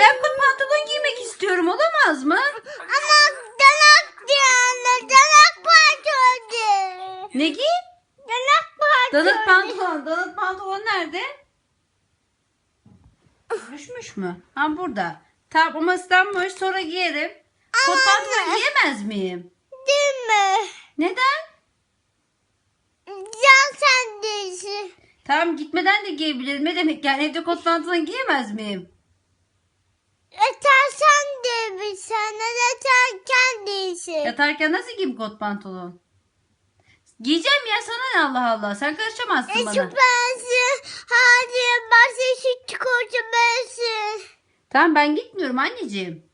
ben kot pantolon giymek istiyorum olamaz mı? Ama danak diyenler danak pantolon. Ne giy? Danak pantolon. Danak pantolon. Danak pantolon nerede? Düşmüş mü? Ha burada. Tamam ama ıslanmış sonra giyerim. Ama kot pantolon giyemez miyim? Değil mi? Neden? Can sen değilsin. Tamam gitmeden de giyebilirim. Ne demek yani evde kot pantolon giyemez miyim? Yatarsan değilsin. Yatarken değilsin. Yatarken nasıl giyeyim kot pantolon? Giyeceğim ya sana ne Allah Allah. Sen karışamazsın E, bana. şu bensin. Hadi ben şu çikolata bensin. Tamam ben gitmiyorum anneciğim.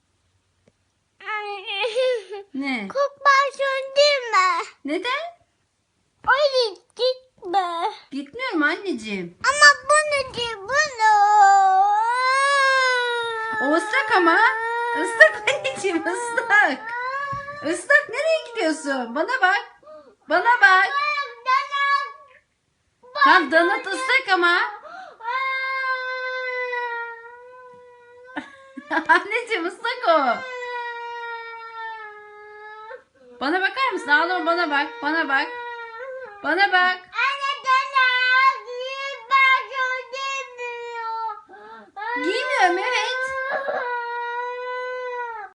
Ne? Kokmasın değil mi? Neden? Öyle gitme. Gitmiyorum anneciğim. Ama bunu değil bunu. O ıslak ama. Islak anneciğim ıslak. Islak nereye gidiyorsun? Bana bak. Bana bak. Tam donut ıslak ama. anneciğim ıslak o. Bana bakar mısın? Ağlama bana bak. Bana bak. Bana bak. Giymiyorum evet.